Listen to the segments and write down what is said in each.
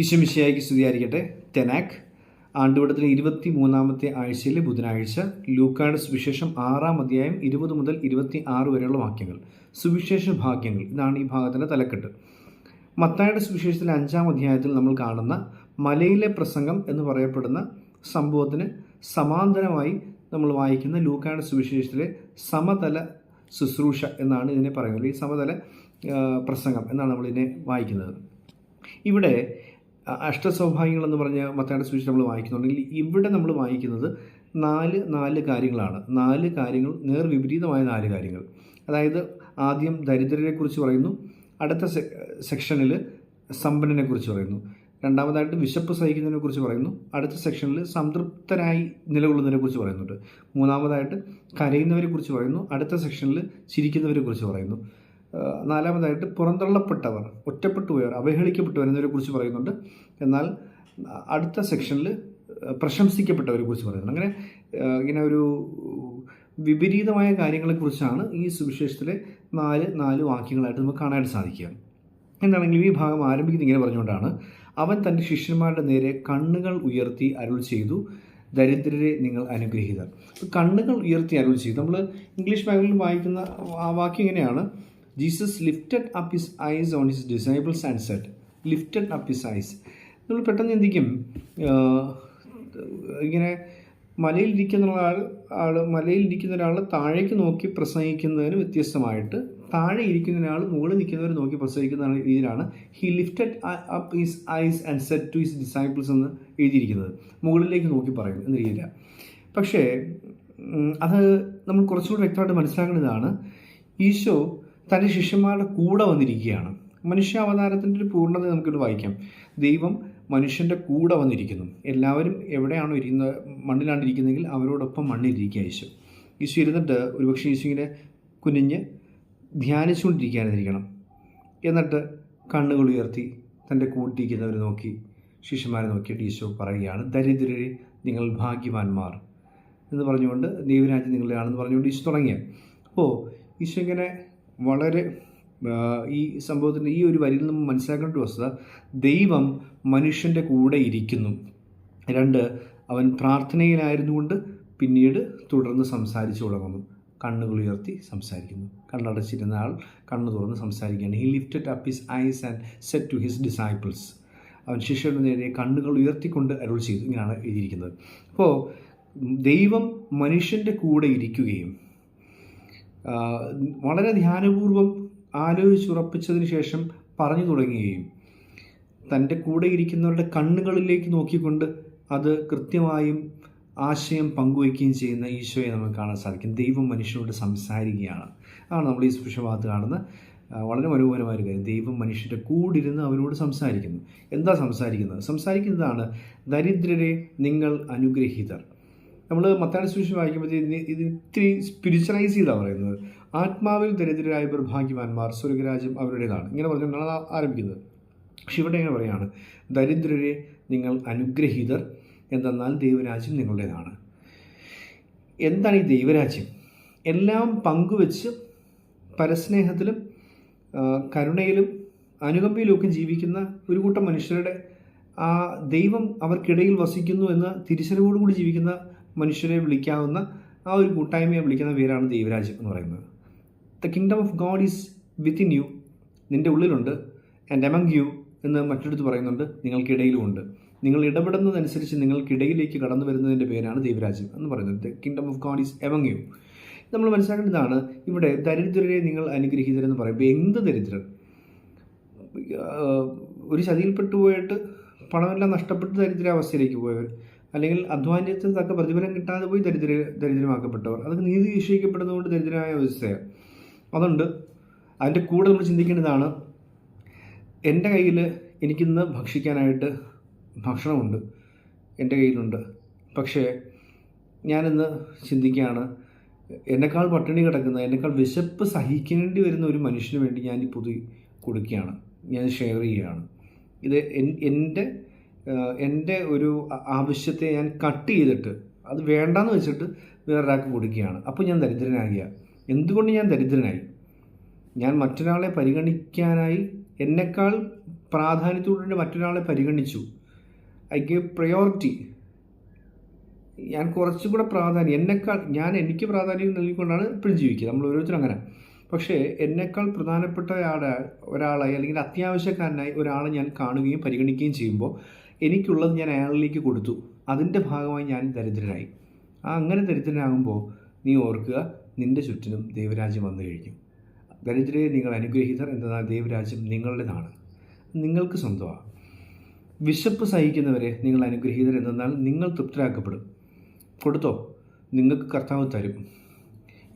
ഈശ്വമിശയായിക്ക് സ്തുതിയായിരിക്കട്ടെ. തെനാക്ക് ആണ്ടുവട്ടത്തിലെ ഇരുപത്തി മൂന്നാമത്തെ ആഴ്ചയിലെ ബുധനാഴ്ച ലൂക്കാട് സുവിശേഷം ആറാം അധ്യായം ഇരുപത് മുതൽ ഇരുപത്തി ആറ് വരെയുള്ള വാക്യങ്ങൾ സുവിശേഷ ഭാഗ്യങ്ങൾ. ഇതാണ് ഈ ഭാഗത്തിന്റെ തലക്കെട്ട്. മത്തായുടെ സുവിശേഷത്തിലെ അഞ്ചാം അധ്യായത്തിൽ നമ്മൾ കാണുന്ന മലയിലെ പ്രസംഗം എന്ന് പറയപ്പെടുന്ന സംഭവത്തിന് സമാന്തരമായി നമ്മൾ വായിക്കുന്ന ലൂക്കായുടെ സുവിശേഷത്തിലെ സമതല ശുശ്രൂഷ എന്നാണ് ഇതിനെ പറയുന്നത്. ഈ സമതല പ്രസംഗം എന്നാണ് നമ്മളിതിനെ വായിക്കുന്നത്. ഇവിടെ അഷ്ടസൗഭാഗ്യങ്ങൾ എന്ന് പറഞ്ഞ മത്തായുടെ സൂചിച്ച് നമ്മൾ വായിക്കുന്നുണ്ടെങ്കിൽ ഇവിടെ നമ്മൾ വായിക്കുന്നത് നാല് നാല് കാര്യങ്ങളാണ്. നാല് കാര്യങ്ങൾ നേർവിപരീതമായ നാല് കാര്യങ്ങൾ. അതായത് ആദ്യം ദരിദ്രരെക്കുറിച്ച് പറയുന്നു അടുത്ത സെക്ഷനിൽ സമ്പന്നനെ കുറിച്ച് പറയുന്നു രണ്ടാമതായിട്ട് വിശപ്പ് സഹിക്കുന്നതിനെ കുറിച്ച് പറയുന്നു അടുത്ത സെക്ഷനിൽ സംതൃപ്തരായി നിലകൊള്ളുന്നതിനെ കുറിച്ച് പറയുന്നുണ്ട്. മൂന്നാമതായിട്ട് കരയുന്നവരെ കുറിച്ച് പറയുന്നു അടുത്ത സെക്ഷനിൽ ചിരിക്കുന്നവരെ കുറിച്ച് പറയുന്നു. നാലാമതായിട്ട് പുറന്തള്ളപ്പെട്ടവർ ഒറ്റപ്പെട്ടു പോയവർ അവഹേളിക്കപ്പെട്ടവർ എന്നതിനെ കുറിച്ച് പറയുന്നുണ്ട്. എന്നാൽ അടുത്ത സെക്ഷനിൽ പ്രശംസിക്കപ്പെട്ടവരെ കുറിച്ച് പറയുന്നുണ്ട്. അങ്ങനെ ഇങ്ങനെ ഒരു വിപരീതമായ കാര്യങ്ങളെക്കുറിച്ചാണ് ഈ സുവിശേഷത്തിലെ നാല് നാല് വാക്യങ്ങളായിട്ട് നമുക്ക് കാണാൻ സാധിക്കുക. എന്താണെങ്കിലും ഈ ഭാഗം ആരംഭിക്കുന്നത് ഇങ്ങനെ പറഞ്ഞുകൊണ്ടാണ് അവൻ തന്റെ ശിഷ്യന്മാരുടെ നേരെ കണ്ണുകൾ ഉയർത്തി അരുൾ ചെയ്തു ദരിദ്രരെ നിങ്ങൾ അനുഗ്രഹീതർ കണ്ണുകൾ ഉയർത്തി അരുൾ ചെയ്തു. നമ്മൾ ഇംഗ്ലീഷ് ബൈബിളിൽ വായിക്കുന്ന ആ വാക്യം ഇങ്ങനെയാണ് Jesus lifted up his eyes on his disciples and set lifted up his eyes നമ്മൾ പെട്ടെന്ന് ചിന്തിക്കും ഇങ്ങനെ മലയിൽ ഇരിക്കുന്ന ആൾ ഇരിക്കുന്ന ഒരാൾ താഴേക്ക് നോക്കി പ്രസംഗിക്കുന്നതിന് വ്യത്യസ്തമായിട്ട് താഴെ ഇരിക്കുന്ന ഒരാൾ മുകളിൽ നിൽക്കുന്നവർ നോക്കി പ്രസംഗിക്കുന്ന രീതിയിലാണ് he lifted up his eyes and set to his disciples എന്ന് എഴുതിയിരിക്കുന്നത്. മുകളിലേക്ക് നോക്കി പറയും എന്ന രീതിയിലാണ് പക്ഷേ അത് നമ്മൾ കുറച്ചുകൂടി വ്യക്തമായിട്ട് മനസ്സിലാക്കേണ്ടതാണ്. ഈശോ തന്റെ ശിഷ്യന്മാരുടെ കൂടെ വന്നിരിക്കുകയാണ്. മനുഷ്യാവതാരത്തിന്റെ ഒരു പൂർണത നമുക്കിവിടെ വായിക്കാം. ദൈവം മനുഷ്യന്റെ കൂടെ വന്നിരിക്കുന്നു. എല്ലാവരും എവിടെയാണോ ഇരിക്കുന്നത് മണ്ണിലാണ് ഇരിക്കുന്നതെങ്കിൽ അവരോടൊപ്പം മണ്ണിലിരിക്കുക ഈശോ യേശു. ഇരുന്നിട്ട് ഒരുപക്ഷെ യേശുവിനെ കുനിഞ്ഞ് ധ്യാനിച്ചുകൊണ്ടിരിക്കാനിരിക്കണം എന്നിട്ട് കണ്ണുകൾ ഉയർത്തി തന്റെ കൂട്ടിരിക്കുന്നവർ നോക്കി ശിഷ്യന്മാരെ നോക്കിയിട്ട് ഈശോ പറയുകയാണ് ദരിദ്രരെ നിങ്ങൾ ഭാഗ്യവാന്മാർ. എന്ന് പറഞ്ഞുകൊണ്ട് ദൈവരാജ്യം നിങ്ങളുടെയാണെന്ന് പറഞ്ഞുകൊണ്ട് ഈശോ തുടങ്ങിയ അപ്പോൾ ഈശോ ഇങ്ങനെ വളരെ ഈ സംഭവത്തിന്റെ ഈ ഒരു വരിയിൽ നമ്മൾ മനസ്സിലാക്കേണ്ട വസ്തുത ദൈവം മനുഷ്യന്റെ കൂടെ ഇരിക്കുന്നു. രണ്ട് അവൻ പ്രാർത്ഥനയിലായിരുന്നുകൊണ്ട് പിന്നീട് തുടർന്ന് സംസാരിച്ചു തുടങ്ങുന്നു. കണ്ണുകൾ ഉയർത്തി സംസാരിക്കുന്നു. കണ്ണടച്ചിരുന്ന ആൾ കണ്ണു തുറന്ന് സംസാരിക്കുകയാണ്. He lifted up his eyes and set to his disciples അവൻ ശിഷ്യരുടെ നേരെ കണ്ണുകൾ ഉയർത്തിക്കൊണ്ട് അരുൾ ചെയ്തു. ഇങ്ങനെയാണ് എഴുതിയിരിക്കുന്നത്. അപ്പോൾ ദൈവം മനുഷ്യന്റെ കൂടെ ഇരിക്കുകയും വളരെ ധ്യാനപൂർവം ആലോചിച്ചുറപ്പിച്ചതിന് ശേഷം പറഞ്ഞു തുടങ്ങുകയും തന്റെ കൂടെ ഇരിക്കുന്നവരുടെ കണ്ണുകളിലേക്ക് നോക്കിക്കൊണ്ട് അത് കൃത്യമായും ആശയം പങ്കുവയ്ക്കുകയും ചെയ്യുന്ന ഈശോയെ നമുക്ക് കാണാൻ സാധിക്കും. ദൈവം മനുഷ്യനോട് സംസാരിക്കുകയാണ്. അതാണ് നമ്മൾ ഈ സുഷഭാഗത്ത് കാണുന്ന വളരെ മനോഹരമായ ഒരു കാര്യം. ദൈവം മനുഷ്യന്റെ കൂടിരുന്ന് അവരോട് സംസാരിക്കുന്നു. എന്താ സംസാരിക്കുന്നത്? സംസാരിക്കുന്നതാണ് ദരിദ്രരെ നിങ്ങൾ അനുഗ്രഹീതർ. നമ്മൾ മത്താടി സുവിശേഷം വായിക്കുമ്പോഴത്തേക്ക് ഇത് ഇത്തിരി സ്പിരിച്വലൈസ് ചെയ്താണ് പറയുന്നത്. ആത്മാവിൽ ദരിദ്രരായവർ ഭാഗ്യവാന്മാർ സ്വർഗരാജ്യം അവരുടേതാണ്. ഇങ്ങനെ പറഞ്ഞുകൊണ്ടാണ് ആരംഭിക്കുന്നത്. ഇവിടെ ഇങ്ങനെ പറയുകയാണ് ദരിദ്രരെ നിങ്ങൾ അനുഗ്രഹീതർ എന്തെന്നാൽ ദൈവരാജ്യം നിങ്ങളുടേതാണ്. എന്താണ് ഈ ദൈവരാജ്യം? എല്ലാം പങ്കുവെച്ച് പരസ്നേഹത്തിലും കരുണയിലും അനുകമ്പയിലുമൊക്കെ ജീവിക്കുന്ന ഒരു കൂട്ടം മനുഷ്യരുടെ ആ ദൈവം അവർക്കിടയിൽ വസിക്കുന്നു എന്ന തിരിച്ചറിവോടുകൂടി ജീവിക്കുന്ന മനുഷ്യരെ വിളിക്കാവുന്ന ആ ഒരു കൂട്ടായ്മയെ വിളിക്കുന്ന പേരാണ് ദൈവരാജ്യം എന്ന് പറയുന്നത്. The kingdom of God is within you നിന്റെ ഉള്ളിലുണ്ട്. ആൻഡ് എമംഗ് യു എന്ന് മറ്റൊരിടത്ത് പറയുന്നുണ്ട്. നിങ്ങൾക്കിടയിലുമുണ്ട്. നിങ്ങൾ ഇടപെടുന്നതനുസരിച്ച് നിങ്ങൾക്കിടയിലേക്ക് കടന്നു വരുന്നതിന്റെ പേരാണ് ദൈവരാജ്യം എന്ന് പറയുന്നത്. The kingdom of God is among you നമ്മൾ മനസ്സിലാക്കേണ്ടതാണ് ഇവിടെ ദരിദ്രരെ നിങ്ങൾ അനുഗ്രഹീതരെന്ന് പറയുമ്പോൾ എന്ത് ദരിദ്രർ ഒരു ചതിയിൽപ്പെട്ടു പോയിട്ട് പണമെല്ലാം നഷ്ടപ്പെട്ട് ദരിദ്രാവസ്ഥയിലേക്ക് പോയവർ അല്ലെങ്കിൽ തക്ക പ്രതിഫലം കിട്ടാതെ പോയി ദരിദ്ര ദരിദ്രമാക്കപ്പെട്ടവർ. അതൊക്കെ നീതി നിശ്ചയിക്കപ്പെടുന്നതുകൊണ്ട് ദരിദ്രമായ അവസ്ഥയാണ് അതുകൊണ്ട് അതിന്റെ കൂടെ നമ്മൾ ചിന്തിക്കേണ്ടതാണ് എന്റെ കയ്യിൽ എനിക്കിന്ന് ഭക്ഷിക്കാനായിട്ട് ഭക്ഷണമുണ്ട്. എന്റെ കയ്യിലുണ്ട്. പക്ഷേ ഞാനിന്ന് ചിന്തിക്കുകയാണ് എന്നെക്കാൾ പട്ടിണി കിടക്കുന്ന എന്നെക്കാൾ വിശപ്പ് സഹിക്കേണ്ടി വരുന്ന ഒരു മനുഷ്യന് വേണ്ടി ഞാൻ ഈ പൊതു കൊടുക്കുകയാണ്. ഞാൻ ഷെയർ ചെയ്യുകയാണ്. ഇത് എൻ- എന്റെ എന്റെ ഒരു ആവശ്യത്തെ ഞാൻ കട്ട് ചെയ്തിട്ട് അത് വേണ്ടാന്ന് വെച്ചിട്ട് വേറൊരാൾക്ക് കൊടുക്കുകയാണ്. അപ്പോൾ ഞാൻ ദരിദ്രനാകുക എന്തുകൊണ്ട് ഞാൻ ദരിദ്രനായി? ഞാൻ മറ്റൊരാളെ പരിഗണിക്കാനായി എന്നെക്കാൾ പ്രാധാന്യത്തോടെ മറ്റൊരാളെ പരിഗണിച്ചു. I gave priority. ഞാൻ കുറച്ചും കൂടെ പ്രാധാന്യം. എന്നെക്കാൾ ഞാൻ എനിക്ക് പ്രാധാന്യം നൽകിക്കൊണ്ടാണ് ഇപ്പോഴും ജീവിക്കുക. നമ്മൾ ഓരോരുത്തരും അങ്ങനെ. പക്ഷേ എന്നെക്കാൾ പ്രധാനപ്പെട്ട ഒരാളെ ഒരാളായി അല്ലെങ്കിൽ അത്യാവശ്യക്കാരനായി ഒരാളെ ഞാൻ കാണുകയും പരിഗണിക്കുകയും ചെയ്യുമ്പോൾ എനിക്കുള്ളത് ഞാൻ അയാളിലേക്ക് കൊടുത്തു. അതിന്റെ ഭാഗമായി ഞാൻ ദരിദ്രനായി. ആ അങ്ങനെ ദരിദ്രനാകുമ്പോൾ നീ ഓർക്കുക നിന്റെ ചുറ്റിനും ദൈവരാജ്യം വന്നു കഴിഞ്ഞു. ദരിദ്രരെ നിങ്ങൾ അനുഗ്രഹിതർ എന്നാൽ ദൈവരാജ്യം നിങ്ങളുടേതാണ്. നിങ്ങൾക്ക് സ്വന്തമാണ് വിശപ്പ് സഹിക്കുന്നവരെ നിങ്ങൾ അനുഗ്രഹീതർ എന്നാൽ നിങ്ങൾ തൃപ്തരാക്കപ്പെടും. കൊടുത്തോ നിങ്ങൾക്ക് കർത്താവ് തരും.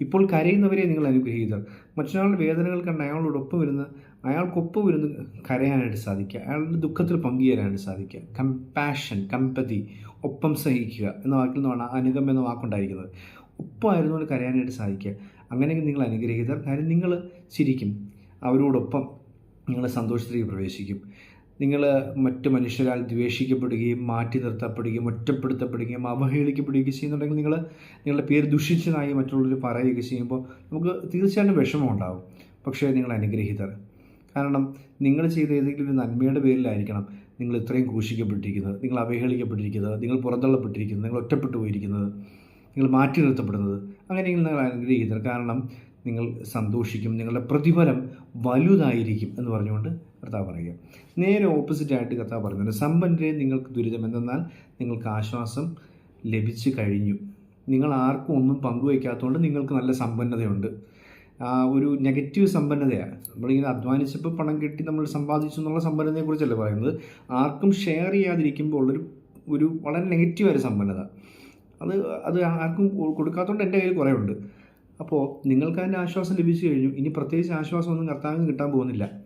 ഇപ്പോൾ കരയുന്നവരെ നിങ്ങൾ അനുഗ്രഹീതർ മറ്റൊരാളുടെ വേദനകൾ കണ്ട് അയാളോടൊപ്പം വരുന്ന അയാൾക്കൊപ്പം വരുന്ന കരയാനായിട്ട് സാധിക്കുക. അയാളുടെ ദുഃഖത്തിൽ പങ്കുചേരാനായിട്ട് സാധിക്കുക. കമ്പാഷൻ കമ്പതി ഒപ്പം സഹിക്കുക എന്ന വാക്കിൽ നിന്നാണ് അനുഗം എന്ന വാക്കുണ്ടായിരിക്കുന്നത്. ഒപ്പമായിരുന്നുകൊണ്ട് കരയാനായിട്ട് സാധിക്കുക. അങ്ങനെയെങ്കിൽ നിങ്ങൾ അനുഗ്രഹീതർ കാര്യം നിങ്ങൾ ചിരിക്കും. അവരോടൊപ്പം നിങ്ങൾ സന്തോഷത്തിലേക്ക് പ്രവേശിക്കും. നിങ്ങൾ മറ്റ് മനുഷ്യരാൽ ദ്വേഷിക്കപ്പെടുകയും മാറ്റി നിർത്തപ്പെടുകയും ഒറ്റപ്പെടുത്തപ്പെടുകയും അവഹേളിക്കപ്പെടുകയും ചെയ്യുന്നുണ്ടെങ്കിൽ നിങ്ങൾ നിങ്ങളുടെ പേര് ദുഷിച്ചതായി മറ്റുള്ളവർ പറയുകയൊക്കെ ചെയ്യുമ്പോൾ നമുക്ക് തീർച്ചയായിട്ടും വിഷമം ഉണ്ടാകും പക്ഷേ നിങ്ങൾ അനുഗ്രഹിതർ. കാരണം നിങ്ങൾ ചെയ്ത ഏതെങ്കിലും ഒരു നന്മയുടെ പേരിലായിരിക്കണം നിങ്ങൾ ഇത്രയും ക്രൂശിക്കപ്പെട്ടിരിക്കുന്നത് നിങ്ങൾ അവഹേളിക്കപ്പെട്ടിരിക്കുന്നത് നിങ്ങൾ പുറന്തള്ളപ്പെട്ടിരിക്കുന്നത് നിങ്ങൾ ഒറ്റപ്പെട്ടു പോയിരിക്കുന്നത് നിങ്ങൾ മാറ്റി നിർത്തപ്പെടുന്നത്. അങ്ങനെയെങ്കിൽ നിങ്ങൾ അനുഗ്രഹിതർ. കാരണം നിങ്ങൾ സന്തോഷിക്കും നിങ്ങളുടെ പ്രതിഫലം വലുതായിരിക്കും എന്ന് പറഞ്ഞുകൊണ്ട് കർത്താവ് പറയുക. നേരെ ഓപ്പോസിറ്റായിട്ട് കർത്താവ് പറയുന്നുണ്ട് സമ്പന്നരെ നിങ്ങൾക്ക് ദുരിതം. എന്തെന്നാൽ നിങ്ങൾക്ക് ആശ്വാസം ലഭിച്ചു കഴിഞ്ഞു. നിങ്ങൾ ആർക്കും ഒന്നും പങ്കുവയ്ക്കാത്തതുകൊണ്ട് നിങ്ങൾക്ക് നല്ല സമ്പന്നതയുണ്ട്. ഒരു നെഗറ്റീവ് സമ്പന്നതയാണ്. നമ്മളിങ്ങനെ അധ്വാനിച്ചപ്പോൾ പണം കിട്ടി നമ്മൾ സമ്പാദിച്ചു എന്നുള്ള സമ്പന്നതയെക്കുറിച്ചല്ല പറയുന്നത്? ആർക്കും ഷെയർ ചെയ്യാതിരിക്കുമ്പോൾ ഉള്ളൊരു ഒരു വളരെ നെഗറ്റീവായ സമ്പന്നത. അത് അത് ആർക്കും കൊടുക്കാത്തതുകൊണ്ട് എന്റെ കയ്യിൽ കുറേ ഉണ്ട്. അപ്പോൾ നിങ്ങൾക്ക് അതിന്റെ ആശ്വാസം ലഭിച്ചു കഴിഞ്ഞു. ഇനി പ്രത്യേകിച്ച് ആശ്വാസമൊന്നും കർത്താവിന് കിട്ടാൻ പോകുന്നില്ല.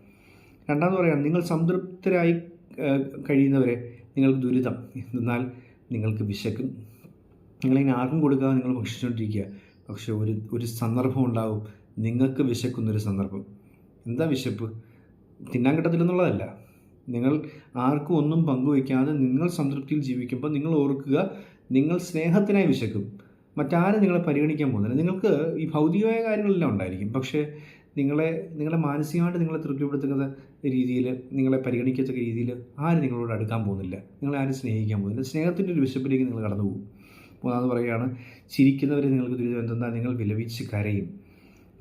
രണ്ടാമത് പറയാം നിങ്ങൾ സംതൃപ്തരായി കഴിയുന്നവരെ നിങ്ങൾക്ക് ദുരിതം. എന്നാൽ നിങ്ങൾക്ക് വിശക്കും. നിങ്ങളിങ്ങനെ ആർക്കും കൊടുക്കാതെ നിങ്ങൾ ഭക്ഷിച്ചുകൊണ്ടിരിക്കുക. പക്ഷേ ഒരു ഒരു സന്ദർഭം ഉണ്ടാവും. നിങ്ങൾക്ക് വിശക്കുന്നൊരു സന്ദർഭം. എന്താ വിശപ്പ്? തിന്നാൻ കിട്ടത്തില്ലെന്നുള്ളതല്ല. നിങ്ങൾ ആർക്കും ഒന്നും പങ്കുവയ്ക്കാതെ നിങ്ങൾ സംതൃപ്തിയിൽ ജീവിക്കുമ്പോൾ നിങ്ങൾ ഓർക്കുക നിങ്ങൾ സ്നേഹത്തിനായി വിശക്കും. മറ്റാരും നിങ്ങളെ പരിഗണിക്കാൻ പോകുന്നില്ല. നിങ്ങൾക്ക് ഈ ഭൗതികമായ കാര്യങ്ങളെല്ലാം ഉണ്ടായിരിക്കും. പക്ഷേ നിങ്ങളെ നിങ്ങളെ മാനസികമായിട്ട് നിങ്ങളെ തൃപ്തിപ്പെടുത്തുന്ന രീതിയിൽ നിങ്ങളെ പരിഗണിക്കത്തക്ക രീതിയിൽ ആരും നിങ്ങളോട് അടുക്കാൻ പോകുന്നില്ല. നിങ്ങളെ ആരും സ്നേഹിക്കാൻ പോകുന്നില്ല. സ്നേഹത്തിന്റെ ഒരു വിശപ്പിലേക്ക് നിങ്ങൾ കടന്നു പോകും. മൂന്നാമത് പറയുകയാണ് ചിരിക്കുന്നവരെ നിങ്ങൾക്ക് ദുരിതം എന്തെന്നാൽ നിങ്ങൾ വിലവിച്ച് കരയും.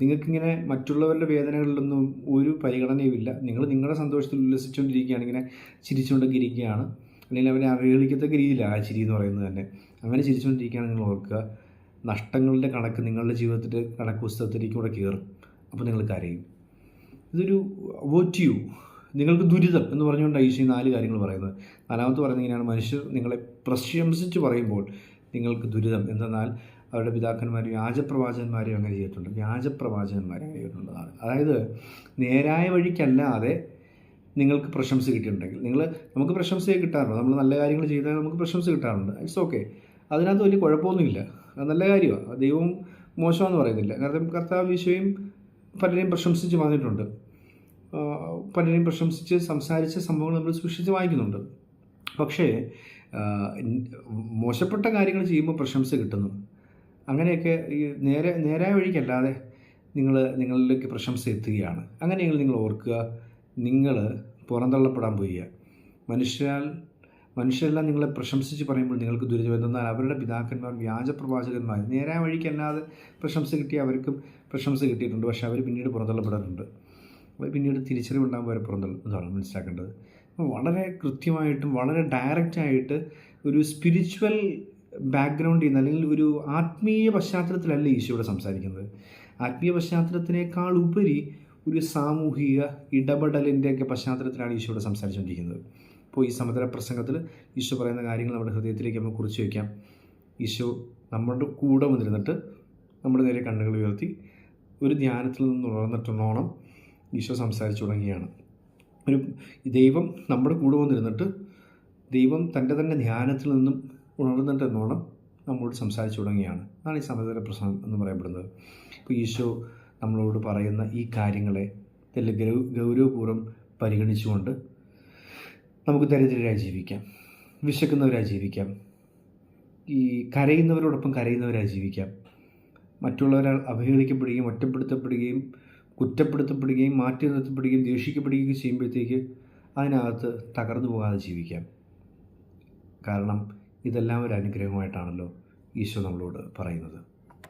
നിങ്ങൾക്കിങ്ങനെ മറ്റുള്ളവരുടെ വേദനകളിലൊന്നും ഒരു പരിഗണനയുമില്ല. നിങ്ങൾ നിങ്ങളുടെ സന്തോഷത്തിൽ ഉല്ലസിച്ചുകൊണ്ടിരിക്കുകയാണ് ഇങ്ങനെ ചിരിച്ചുകൊണ്ടൊക്കെ ഇരിക്കുകയാണ് അല്ലെങ്കിൽ അവരെ അവഹേളിക്കത്തക്ക രീതിയിലാണ് ആ ചിരി എന്ന് പറയുന്നത് തന്നെ. അങ്ങനെ ചിരിച്ചുകൊണ്ടിരിക്കുകയാണ് നിങ്ങൾ ഓർക്കുക. നഷ്ടങ്ങളുടെ കണക്ക് നിങ്ങളുടെ ജീവിതത്തിന്റെ കണക്ക് പുസ്തകത്തിലേക്ക് കൂടെ കയറും. അപ്പോൾ നിങ്ങൾ കരയും. ഇതൊരു യു നിങ്ങൾക്ക് ദുരിതം എന്ന് പറഞ്ഞുകൊണ്ട് ഈശോ നാല് കാര്യങ്ങൾ പറയുന്നത്. നാലാമത്തെ പറയുന്നത് ഇങ്ങനെയാണ് മനുഷ്യർ നിങ്ങളെ പ്രശംസിച്ച് പറയുമ്പോൾ നിങ്ങൾക്ക് ദുരിതം. എന്തെന്നാൽ അവരുടെ പിതാക്കന്മാർ വ്യാജപ്രവാചകന്മാരെയും അങ്ങനെ ചെയ്തിട്ടുണ്ട്. വ്യാജപ്രവാചകന്മാരെ അങ്ങനെ ചെയ്തിട്ടുള്ളതാണ് അതായത് നേരായ വഴിക്കല്ലാതെ നിങ്ങൾക്ക് പ്രശംസ കിട്ടിയിട്ടുണ്ടെങ്കിൽ നിങ്ങൾ നമുക്ക് പ്രശംസയെ കിട്ടാറുണ്ട്. നമ്മൾ നല്ല കാര്യങ്ങൾ ചെയ്താൽ നമുക്ക് പ്രശംസ കിട്ടാറുണ്ട്. ഇറ്റ്സ് ഓക്കെ അതിനകത്ത് വലിയ കുഴപ്പമൊന്നുമില്ല. അത് നല്ല കാര്യമാണ്. ദൈവവും മോശമെന്ന് പറയുന്നില്ല. കാരണം കർത്താവ് ഈശോയും പലരെയും പ്രശംസിച്ച് വന്നിട്ടുണ്ട്. പലരെയും പ്രശംസിച്ച് സംസാരിച്ച സംഭവങ്ങൾ നമ്മൾ സൂക്ഷിച്ച് വായിക്കുന്നുണ്ട്. പക്ഷേ മോശപ്പെട്ട കാര്യങ്ങൾ ചെയ്യുമ്പോൾ പ്രശംസ കിട്ടുന്നു. അങ്ങനെയൊക്കെ ഈ നേരെ നേരായ വഴിക്കല്ലാതെ നിങ്ങൾ നിങ്ങളിലേക്ക് പ്രശംസ എത്തുകയാണ്. അങ്ങനെയെങ്കിൽ നിങ്ങൾ ഓർക്കുക നിങ്ങൾ പുറന്തള്ളപ്പെടാൻ പോവുക മനുഷ്യരാൽ മനുഷ്യരെല്ലാം നിങ്ങളെ പ്രശംസിച്ച് പറയുമ്പോൾ നിങ്ങൾക്ക് ദുരിതം എന്നാൽ അവരുടെ പിതാക്കന്മാർ വ്യാജ പ്രവാചകന്മാർ. നേരായ വഴിക്കല്ലാതെ പ്രശംസ കിട്ടിയ അവർക്കും പ്രശംസ കിട്ടിയിട്ടുണ്ട്. പക്ഷേ അവർ പിന്നീട് പുറന്തള്ളപ്പെടാറുണ്ട്. അവർ പിന്നീട് തിരിച്ചറിവുണ്ടാകുമ്പോൾ അവർ പുറന്തള്ളതാണ് മനസ്സിലാക്കേണ്ടത്. വളരെ കൃത്യമായിട്ടും വളരെ ഡയറക്റ്റായിട്ട് ഒരു സ്പിരിച്വൽ ബാക്ക്ഗ്രൗണ്ടിൽ നിന്ന് അല്ലെങ്കിൽ ഒരു ആത്മീയ പശ്ചാത്തലത്തിലല്ല ഈശോയുടെ സംസാരിക്കുന്നത്. ആത്മീയ പശ്ചാത്തലത്തിനേക്കാൾ ഉപരി ഒരു സാമൂഹിക ഇടപെടലിന്റെയൊക്കെ പശ്ചാത്തലത്തിലാണ് ഈശോയുടെ സംസാരിച്ചുകൊണ്ടിരിക്കുന്നത്. അപ്പോൾ ഈ സമതല പ്രസംഗത്തിൽ ഈശോ പറയുന്ന കാര്യങ്ങൾ നമ്മുടെ ഹൃദയത്തിലേക്ക് നമുക്ക് കുറിച്ച് വയ്ക്കാം. ഈശോ നമ്മളുടെ കൂടെ വന്നിരുന്നിട്ട് നമ്മുടെ നേരെ കണ്ണുകൾ ഉയർത്തി ഒരു ധ്യാനത്തിൽ നിന്ന് ഉണർന്നിട്ടെന്നോണം ഈശോ സംസാരിച്ചു തുടങ്ങിയാണ് ഒരു ദൈവം നമ്മുടെ കൂടെ വന്നിരുന്നിട്ട് ദൈവം തന്റെ തന്നെ ധ്യാനത്തിൽ നിന്നും ഉണർന്നിട്ടെന്നോണം നമ്മളോട് സംസാരിച്ചു തുടങ്ങിയാണ് അതാണ് ഈ സമതല പ്രസംഗം എന്ന് പറയപ്പെടുന്നത്. അപ്പോൾ ഈശോ നമ്മളോട് പറയുന്ന ഈ കാര്യങ്ങളെ നല്ല ഗൗരവപൂർവം പരിഗണിച്ചുകൊണ്ട് നമുക്ക് ദരിദ്രരായി ജീവിക്കാം. വിശക്കുന്നവരായി ജീവിക്കാം. ഈ കരയുന്നവരോടൊപ്പം കരയുന്നവരായി ജീവിക്കാം. മറ്റുള്ളവരാൾ അവഹേളിക്കപ്പെടുകയും ഒറ്റപ്പെടുത്തപ്പെടുകയും കുറ്റപ്പെടുത്തപ്പെടുകയും മാറ്റി നിർത്തപ്പെടുകയും ദേഷിക്കപ്പെടുകയും ചെയ്യുമ്പോഴത്തേക്ക് അതിനകത്ത് തകർന്നു പോകാതെ ജീവിക്കാം. കാരണം ഇതെല്ലാം ഒരു അനുഗ്രഹമായിട്ടാണല്ലോ ഈശോ നമ്മളോട് പറയുന്നത്.